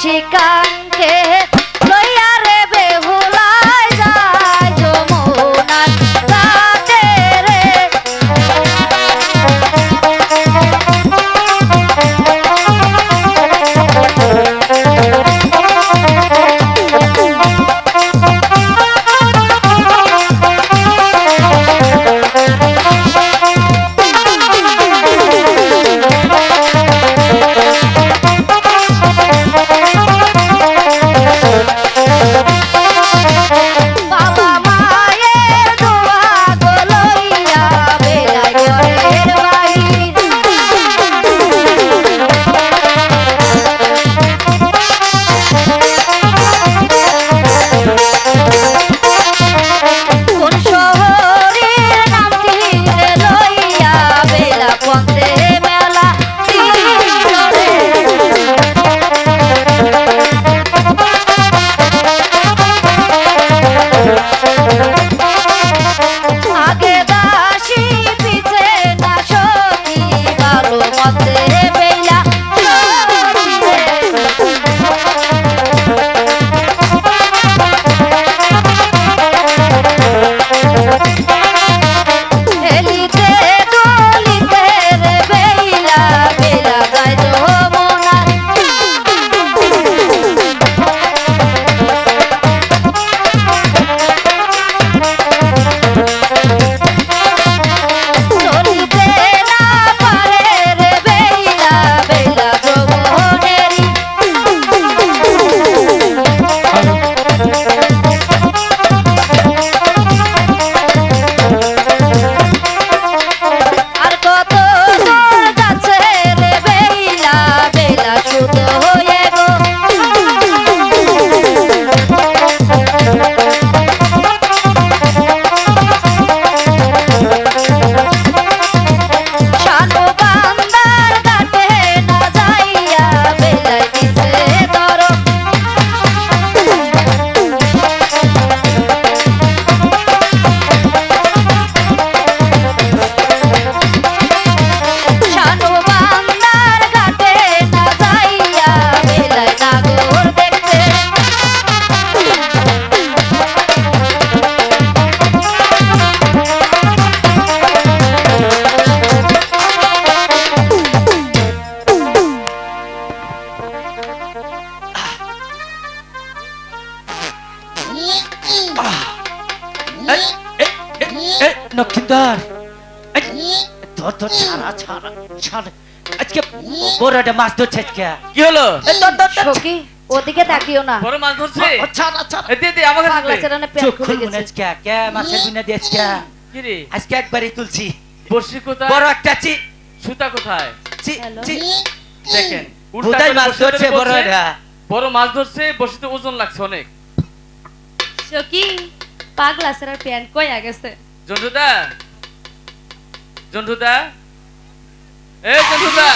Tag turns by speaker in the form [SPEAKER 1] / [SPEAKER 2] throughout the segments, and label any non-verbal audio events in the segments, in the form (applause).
[SPEAKER 1] শিকাঙ্কে
[SPEAKER 2] বড়টা মাছ ধরছে
[SPEAKER 3] কি হলো?
[SPEAKER 1] সখী ওদিকে তাকিও না।
[SPEAKER 3] বড় মাছ ধরছে?
[SPEAKER 2] ও, ছাড়া ছাড়া।
[SPEAKER 3] এ, দে দে আমাকে
[SPEAKER 1] চেরানে
[SPEAKER 2] চোখ
[SPEAKER 1] খুলে গেছে।
[SPEAKER 2] আজকে কে মাছের বিনা দিয়ে আজকে।
[SPEAKER 3] কি রে?
[SPEAKER 2] আজকে একবারই তুলছি।
[SPEAKER 3] বর্ষি কোথায়?
[SPEAKER 2] বড় একটা চি
[SPEAKER 3] সুতা কোথায়?
[SPEAKER 2] চি চি
[SPEAKER 3] দেখেন উল্টা
[SPEAKER 2] মাছ ধরছে
[SPEAKER 3] ধরে বলছে,
[SPEAKER 2] বড়টা
[SPEAKER 3] বড় মাছ ধরছে বর্ষিতে ওজন লাগছে অনেক।
[SPEAKER 4] সখী পাগলা সেরার প্যান্ট কইয়া গেছে?
[SPEAKER 3] জন্টুদা? জন্টুদা? এই জন্টুদা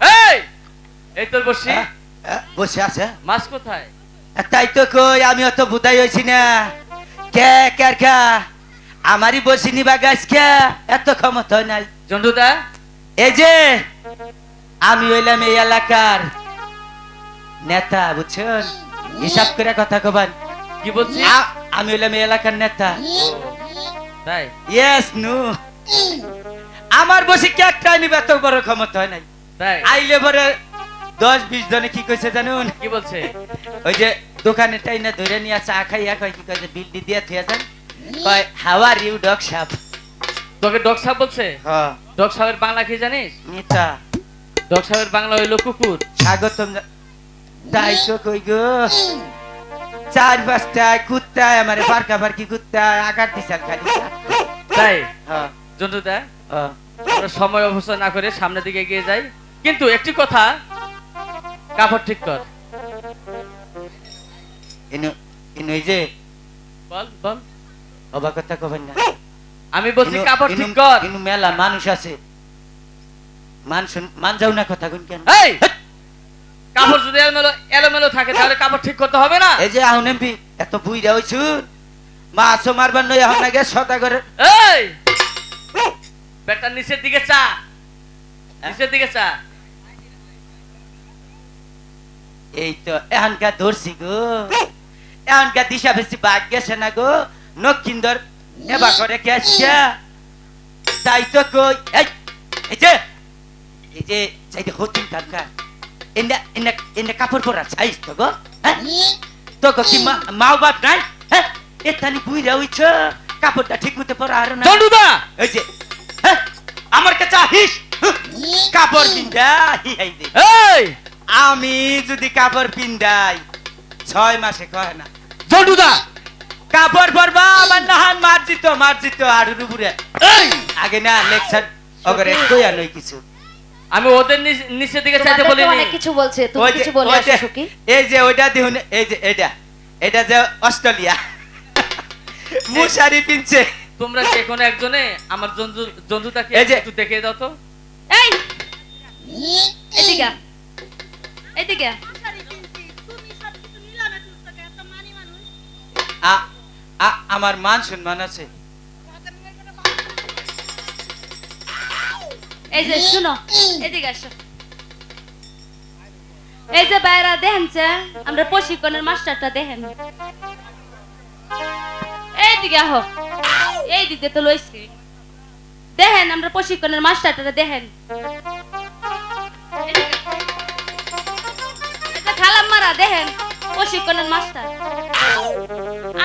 [SPEAKER 3] এই এই তোর বর্ষি
[SPEAKER 2] হ্যাঁ, হ্যাঁ, বসে আছে।
[SPEAKER 3] মাছ কোথায়?
[SPEAKER 2] তাই তো কই আমি অত বুধাই হয়েছি না। কে কে কে? আমারই বসি নিবা গাছ কে এত ক্ষমতা নাই।
[SPEAKER 3] জন্টুদা
[SPEAKER 2] এই যে আমি হইলাম এই এলাকার নেতা বুঝছেন? হিসাব করে কথা কবান।
[SPEAKER 3] কি বলছিস?
[SPEAKER 2] আ- আমি হইলাম এই এলাকার নেতা।
[SPEAKER 3] তাই?
[SPEAKER 2] ইয়েস নু। আমার বসে কে একটা নিবে এত বড় ক্ষমতা হয় নাই? আইলে পরে দশ বিশ জনে কি কইছে জানুন
[SPEAKER 3] কি বলছে?
[SPEAKER 2] ওই যে দোকানে টাইনা ধরে নিয়ে চা খাইয়া কয় কি কয় যে বিল দিয়ে থিয়া যান। কয় হাউ আর ইউ ডগ সাপ?
[SPEAKER 3] তোকে ডগ সাহেব বলছে?
[SPEAKER 2] হ্যাঁ।
[SPEAKER 3] ডগ সাহেবের বাংলা কি জানিস?
[SPEAKER 2] মিতা।
[SPEAKER 3] ডগ সাহেবের বাংলা হইল কুকুর।
[SPEAKER 2] স্বাগতম তাই তো কই গো? চার পাঁচটায় কুত্তায় আমার বারকা বারকি কুত্তায় আঘাত দিছাল খালি।
[SPEAKER 3] তাই?
[SPEAKER 2] হ্যাঁ।
[SPEAKER 3] জন্টুদা
[SPEAKER 2] হ্যাঁ।
[SPEAKER 3] সময় অবস্থা না করে সামনের দিকে এগিয়ে যাই। কিন্তু একটি কথা কাপড় ঠিক কর।
[SPEAKER 2] ইনু ইনু এই যে
[SPEAKER 3] বল বল।
[SPEAKER 2] অবাক কথা কবেন না।
[SPEAKER 3] আমি বলছি কাপড় ঠিক কর।
[SPEAKER 2] ইনু মেলা মানুষ আছে। মান শুন- মান যাও না কথা কোন? কেন
[SPEAKER 3] এই কাপড় যদি এলোমেলো এলোমেলো থাকে তাহলে কাপড় ঠিক করতে হবে না।
[SPEAKER 2] এই যে আহুন এমপি এত বুইরা হইছুন। মাছও মারবার নই আগে
[SPEAKER 3] এই ব্যাগটা নিচের দিকে চা। নিচের দিকে চা।
[SPEAKER 2] এই তো এখানকার ধরছি গো। এখানকার দিশা বেশি বাঘ গেছে না গো। নক্ষিন্দর এবার করে গেছে তাই তো কই এই যে এই যে হতিন কানকার এনে এনে এনে কাপড় পরা তো গো হ্যাঁ? তো গো কি মাও বাপ নাই? হ্যাঁ? এতানি বুইরা হইছ কাপড়টা ঠিক মতো পরা আর না। এই যে হ্যাঁ, আমার কাছে আহিস। কাপড় পিন্দা
[SPEAKER 3] এই!
[SPEAKER 2] আমি যদি কাপড় পিন্দাই ছয় মাসে কয় না।
[SPEAKER 3] জন্ডুদা
[SPEAKER 2] কাপড় পরবা আমার নাহান মার্জিত মার্জিত আর উপরে।
[SPEAKER 3] এই!
[SPEAKER 2] আগে না লেকচার অগরে কইয়া নই কিছু।
[SPEAKER 3] আমি ওদের নিচ- দিকে চাইতে বলিনি।
[SPEAKER 1] অনেক কিছু বলছে তুমি কিছু বলে
[SPEAKER 2] ওই
[SPEAKER 1] আসো
[SPEAKER 2] এই যে ওইটা দেখুন এই যে এটা এটা যে অস্ট্রেলিয়া। (laughs) মুশারি পিনছে।
[SPEAKER 3] তোমরা যে কোনো একজনে আমার জন্তু জন্তুটাকে
[SPEAKER 2] এই যে-
[SPEAKER 3] একটু দেখে দাও তো।
[SPEAKER 4] এই! এদিকে। এদিকে
[SPEAKER 2] আমার মান সম্মান আছে।
[SPEAKER 4] এই যে শুনো এদিকে আসো। এই যে বাইরা আমরা প্রশিক্ষণের মাস্টারটা দেখেন। এইদিকে আহো। এই দিকে তো লইছি। দেখেন আমরা প্রশিক্ষণের মাস্টারটা দেখেন। দেখেন, প্রশিক্ষণের মাস্টার।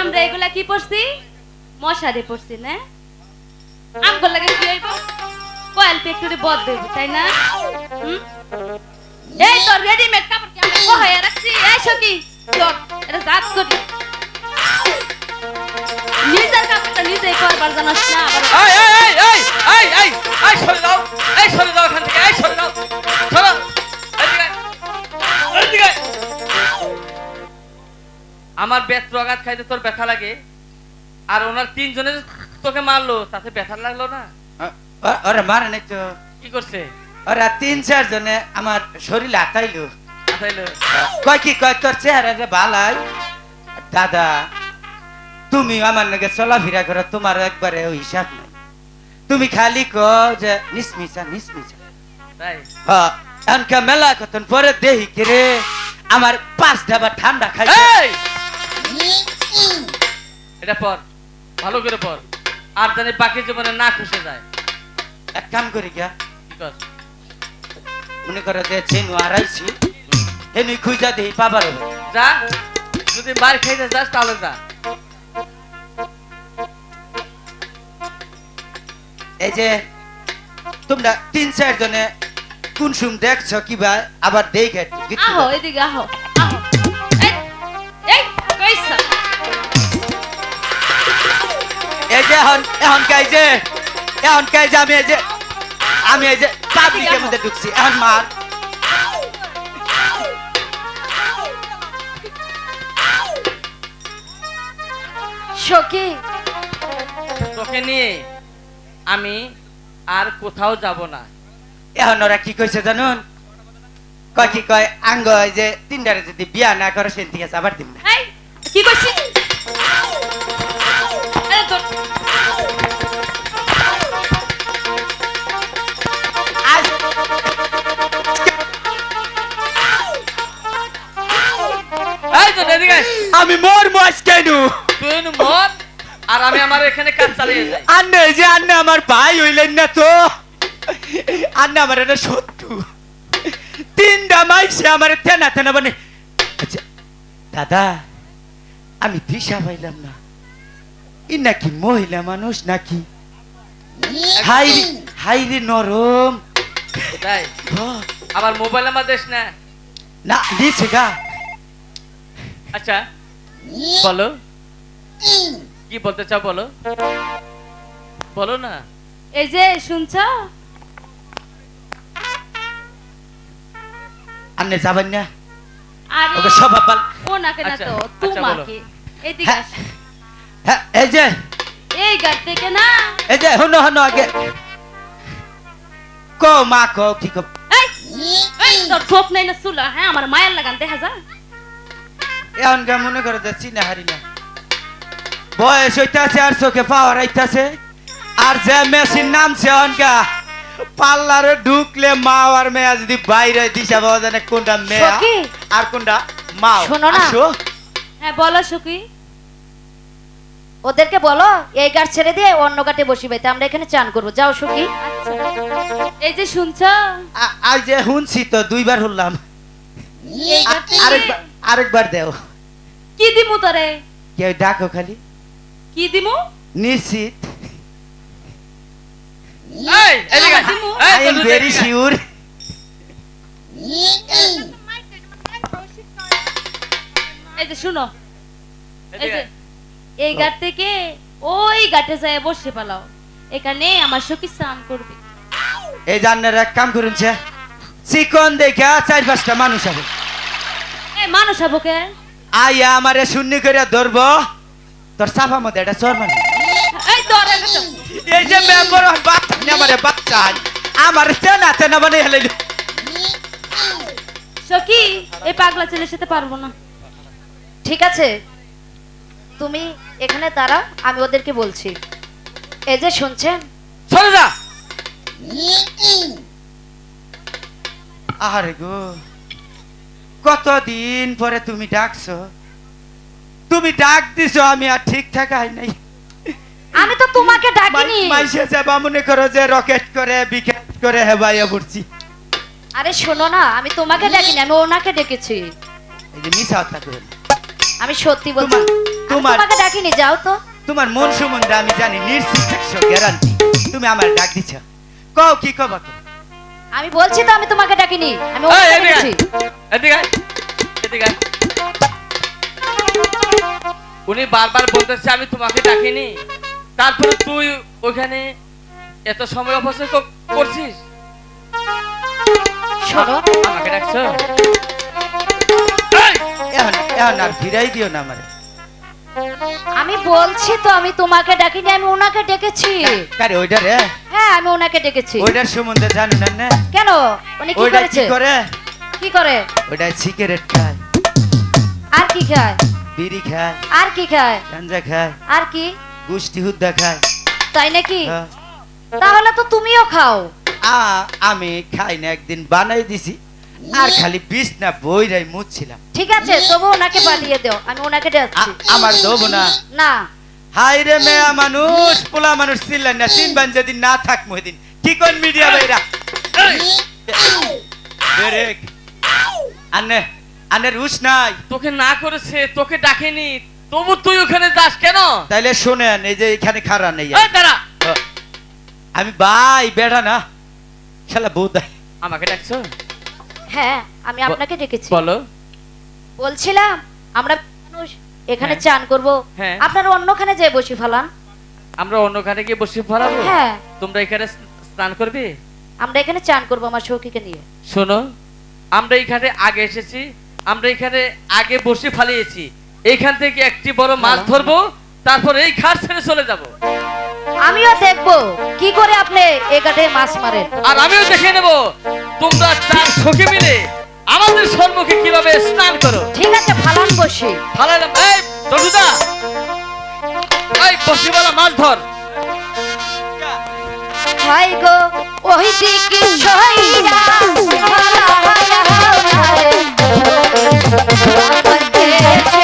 [SPEAKER 4] আমরা এগুলা কি পড়ছি? মশারি পড়ছি, না। আমগুলো লাগে কি হইব? কয়েল ফ্যাক্টরি বদ দেব তাই না? এই তো রেডিমেড কাপড় কি রাখছি? এই তোর এটা জাত করি। কাপড়টা নিজেই করবার জানাস না আবার
[SPEAKER 3] এই এই এই এই এই এই এই সরে দাও এই সরে দাও এখান থেকে এই সরে দাও সরো এদিকে আয়। এদিকে। আয়। আমার ব্যথ আঘাত খাইতে তোর ব্যথা লাগে আর ওনার তিনজনে তোকে মারলো তাতে ব্যথা লাগল না?
[SPEAKER 2] আ- ও- মারে নাই তো।
[SPEAKER 3] কি করছে?
[SPEAKER 2] ওরা তিন চার জনে আমার শরীর আতাইলো।
[SPEAKER 3] আতাইলো।
[SPEAKER 2] কয় কি কয় তোর চেহারা যে ভালাই দাদা তুমি আমার নাকি চলাফেরা করো তোমার একবারে ওই হিসাব নাই। তুমি খালি ক যে নিসমিসা নিসমিসা
[SPEAKER 3] তাই?
[SPEAKER 2] হ্যাঁ এনকা মেলা কতন পরে দেহি কিরে আমার পাঁচ ডাবা ঠান্ডা খাইছে।
[SPEAKER 3] এই! (laughs) এটা পর ভালো করে পর আর জানি বাকি জীবনে না খুশে যায়।
[SPEAKER 2] এক কাম করি গা
[SPEAKER 3] কি কর?
[SPEAKER 2] মনে করে যে চেনু আড়াইছি হেনুই খুঁজা দেহি পাবার
[SPEAKER 3] যা যদি মার খাইতে যাস তাহলে যা।
[SPEAKER 2] এই যে তোমরা তিন চার জনে কোন সুম কি কিবা আবার দেখে একটু
[SPEAKER 4] আহো এদিকে আহো আহো। এই এই কইছা?
[SPEAKER 2] এই যে এখন এখন কাই যে এখন কাই যে আমি এই যে আমি এই যে পাবলিকের মধ্যে ঢুকছি এখন মার।
[SPEAKER 1] সখী।
[SPEAKER 3] তোকে নিয়ে আমি আর কোথাও যাব না।
[SPEAKER 2] এখন ওরা কি কইছে জানুন? কয় কি কয় আঙ্গ যে তিনটারে যদি বিয়া না করে সেন থেকে আবার দিন না।
[SPEAKER 4] কি করছিস আরে তোর
[SPEAKER 2] আজ
[SPEAKER 3] এই তো এদিকে আয়।
[SPEAKER 2] আমি মোর মজ কেন?
[SPEAKER 3] তুই মর আর আমি আমার এখানে কাজ চালিয়ে যাই।
[SPEAKER 2] আন্নে এই যে আন্নে আমার ভাই হইলেন না তো? আন্নে আমার একটা শত্রু। তিনটা আমার থেনা থেনা মানে আচ্ছা দাদা আমি দিশা পাইলাম না। ই নাকি মহিলা মানুষ নাকি? হাই হাই রে নরম।
[SPEAKER 3] তাই আবার মোবাইল আমার দেশ না?
[SPEAKER 2] না দিছে গা।
[SPEAKER 3] আচ্ছা বলো। কি বলতে চাও বলো? বলো না।
[SPEAKER 4] এই যে শুনছ?
[SPEAKER 2] আন্নে যাবেন না?
[SPEAKER 4] আরে
[SPEAKER 2] ওকে স্বভাব ভালো
[SPEAKER 4] ও না
[SPEAKER 3] আচ্ছা,
[SPEAKER 4] তো
[SPEAKER 3] আচ্ছা, বলো।
[SPEAKER 4] তোমাকে। এদিকে
[SPEAKER 2] হ্যাঁ।
[SPEAKER 4] আস।
[SPEAKER 2] হ্যাঁ এই যে।
[SPEAKER 4] এই গাড় থেকে না।
[SPEAKER 2] এই যে হনো হনো আগে। কো মা কো কি কো
[SPEAKER 4] এই এই তোর চোখ নাই না চুলা হ্যাঁ আমার মায়ের লাগান দেখা যা।
[SPEAKER 2] এখন গা মনে করে যাচ্ছি না হারি না। বয়স হইতাছে আর চোখে পাওয়ার আইতাছে। আর যে মেশিন নামছে অনকা পার্লারে ঢুকলে মা আর মেয়া যদি বাইরে দিশা পাওয়া যায় না কোনটা মেয়া
[SPEAKER 1] সখী।
[SPEAKER 2] আর কোনটা মা
[SPEAKER 1] শোনো না।
[SPEAKER 4] হ্যাঁ বলো সুখী।
[SPEAKER 1] ওদেরকে বলো এই গাছ ছেড়ে দিয়ে অন্য গাটে বসিবে তা আমরা এখানে চান করব। যাও সুখী।
[SPEAKER 4] আচ্ছা। এই যে শুনছ?
[SPEAKER 2] আজ যে শুনছি তো দুইবার শুনলাম।
[SPEAKER 4] এই
[SPEAKER 2] আ-
[SPEAKER 4] ঘাট থেকে
[SPEAKER 2] আরেকবার আরেকবার দেও।
[SPEAKER 4] কি দিমু তোরে?
[SPEAKER 2] কেউ ডাকো খালি।
[SPEAKER 4] কি দিমু?
[SPEAKER 2] নিশ্চিত।
[SPEAKER 3] এই এদিকে আয়।
[SPEAKER 4] দিমু।
[SPEAKER 3] এই,
[SPEAKER 2] আই এম ভেরি শিওর
[SPEAKER 4] এই যে শুনো। এই যে এই ঘাট থেকে ওই ঘাটে যায় বসে পালাও। এখানে আমার সখী স্নান করবে।
[SPEAKER 2] এই জান্নার এক কাম করুনছে চিকন দেখা চার পাঁচটা মানুষ হবে।
[SPEAKER 4] এই মানুষ আবকে
[SPEAKER 2] আইয়া আমারে শূন্য করে ধরবো। তোর সাফা মধ্যে এটা চর মানে।
[SPEAKER 4] এই ধরে গেছো।
[SPEAKER 2] এই যে মেম্বার বাচ্চা আমারে বাচ্চা। আমার তেনা তেনা মানে হেলাইল
[SPEAKER 4] সখী এই পাগলা ছেলের সাথে পারব না।
[SPEAKER 1] ঠিক আছে। তুমি এখানে দাঁড়াও আমি ওদেরকে বলছি। এই যে শুনছেন?
[SPEAKER 3] সরে যা।
[SPEAKER 2] আরে গো কতদিন পরে তুমি ডাকছো? তুমি ডাক দিছো আমি আর ঠিক থাকাই নাই।
[SPEAKER 1] আমি তো তোমাকে ডাকিনি।
[SPEAKER 2] মাইসে যাবা মনে করো যে রকেট করে বিকেট করে হেবাইয়া পড়ছি।
[SPEAKER 1] আরে শোনো না আমি তোমাকে ডাকিনি আমি ওনাকে ডেকেছি।
[SPEAKER 2] এই যে মিশা হত্যা করে
[SPEAKER 1] আমি সত্যি বলছি
[SPEAKER 2] তোমার-
[SPEAKER 1] তোমাকে ডাকিনি যাও তো।
[SPEAKER 2] তোমার মন সম্বন্ধে আমি জানি নিশ্চিত একশো গ্যারান্টি তুমি আমার ডাক দিছ। কও কি কবা কও?
[SPEAKER 1] আমি বলছি তো আমি তোমাকে ডাকিনি আমি
[SPEAKER 3] এই,
[SPEAKER 1] ওনাকে
[SPEAKER 3] এদিকে
[SPEAKER 1] ডেকেছি।
[SPEAKER 3] এদিকে। উনি বারবার বলতেছে আমি তোমাকে ডাকিনি। তারপরে তুই ওখানে এত সময় অপচয় করছিস? আমাকে ডাকছো?
[SPEAKER 2] আর দিও না আমারে।
[SPEAKER 1] আমি বলছি তো আমি তোমাকে ডাকিনি আমি ওনাকে ডেকেছি।
[SPEAKER 2] কারে ওইটা রে?
[SPEAKER 1] হ্যাঁ আমি ওনাকে ডেকেছি।
[SPEAKER 2] ওইটার সম্বন্ধে জানো না না?
[SPEAKER 1] কেন? উনি কি
[SPEAKER 2] করে?
[SPEAKER 1] কি করে?
[SPEAKER 2] ওইটা সিগারেট খায়।
[SPEAKER 1] আর কি খায়?
[SPEAKER 2] বিড়ি খায়
[SPEAKER 1] আর কি খায়?
[SPEAKER 2] গাঞ্জা খায়
[SPEAKER 1] আর কি?
[SPEAKER 2] গুষ্টি হুদ্দা খায়।
[SPEAKER 1] তাই নাকি?
[SPEAKER 2] হ্যাঁ।
[SPEAKER 1] তাহলে তো তুমিও খাও।
[SPEAKER 2] আ আমি খাই না একদিন বানাই দিছি। আর খালি বিষ না বইরাই মুছছিলাম।
[SPEAKER 1] ঠিক আছে তবু ওনাকে পাঠিয়ে দাও আমি ওনাকে ডাকছি।
[SPEAKER 2] আমার দেবো না।
[SPEAKER 1] না।
[SPEAKER 2] হাই রে মেয়া মানুষ পোলা মানুষ চিল্লেন না তিন বান যদি না থাক মহিদিন কি কোন মিডিয়া ভাইরা?
[SPEAKER 3] এই!
[SPEAKER 2] বেরেক। আনে। আনের রুশ নাই।
[SPEAKER 3] তোকে না করেছে তোকে ডাকেনি। তবু তুই ওখানে যাস কেন?
[SPEAKER 2] তাইলে শোনেন এই যে এখানে খারা নেই।
[SPEAKER 3] এই দাঁড়া।
[SPEAKER 2] আমি ভাই বেড়া না। শালা বউ
[SPEAKER 3] আমাকে ডাকছো?
[SPEAKER 1] হ্যাঁ আমি আপনাকে ডেকেছি।
[SPEAKER 3] বলো।
[SPEAKER 1] বলছিলাম আমরা মানুষ এখানে
[SPEAKER 3] হ্যাঁ।
[SPEAKER 1] চান করব।
[SPEAKER 3] হ্যাঁ।
[SPEAKER 1] আপনারা অন্যখানে যেয়ে বসে ফেলান।
[SPEAKER 3] আমরা অন্যখানে গিয়ে বসে পড়াবো
[SPEAKER 1] হ্যাঁ।
[SPEAKER 3] তোমরা এখানে স্নান করবে?
[SPEAKER 1] আমরা এখানে চান করব আমার সৌখিকে নিয়ে।
[SPEAKER 3] শোনো আমরা এখানে আগে এসেছি। আমরা এখানে আগে বসে ফালিয়েছি। এইখান থেকে একটি বড় মাছ ধরবো তারপর এই ঘাট ছেড়ে চলে যাব।
[SPEAKER 1] আমিও দেখব কি করে আপনি এ কাঠে মাছ মারেন।
[SPEAKER 3] আর আমিও দেখে নেব তোমরা চার সখী মিলে আমাদের সম্মুখে কীভাবে স্নান করো।
[SPEAKER 1] ঠিক আছে ফালান বসি।
[SPEAKER 3] ফালাইলাম এই দটুদা এই বসিওয়ালা মাছ ধর।
[SPEAKER 1] হাই গো ওই দিকে সইরা ভালা ভালা পথে